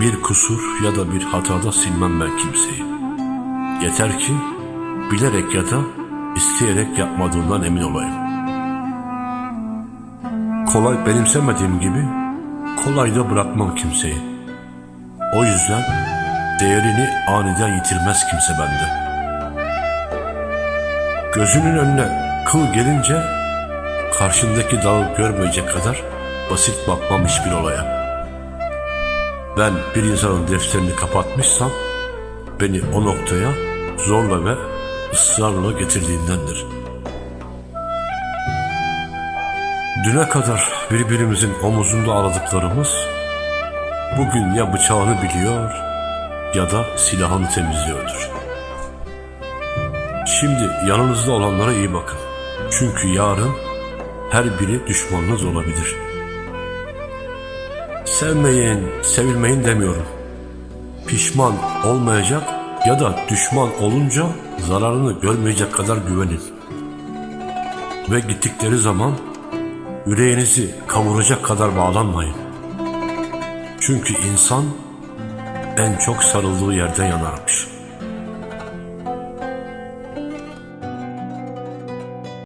Bir kusur ya da bir hatada silmem ben kimseyi. Yeter ki bilerek ya da isteyerek yapmadığından emin olayım. Kolay benimsemediğim gibi kolay da bırakmam kimseyi. O yüzden değerini aniden yitirmez kimse bende. Gözünün önüne kıl gelince karşındaki dağı görmeyecek kadar basit bakmam hiçbir olaya. Ben bir insanın defterini kapatmışsam beni o noktaya zorla ve ısrarla getirdiğindendir. Düne kadar birbirimizin omuzunda ağladıklarımız bugün ya bıçağını biliyor ya da silahını temizliyordur. Şimdi yanınızda olanlara iyi bakın. Çünkü yarın her biri düşmanınız olabilir. Sevmeyin, sevilmeyin demiyorum. Pişman olmayacak ya da düşman olunca zararını görmeyecek kadar güvenin. Ve gittikleri zaman yüreğinizi kavuracak kadar bağlanmayın. Çünkü insan en çok sarıldığı yerden yanarmış.''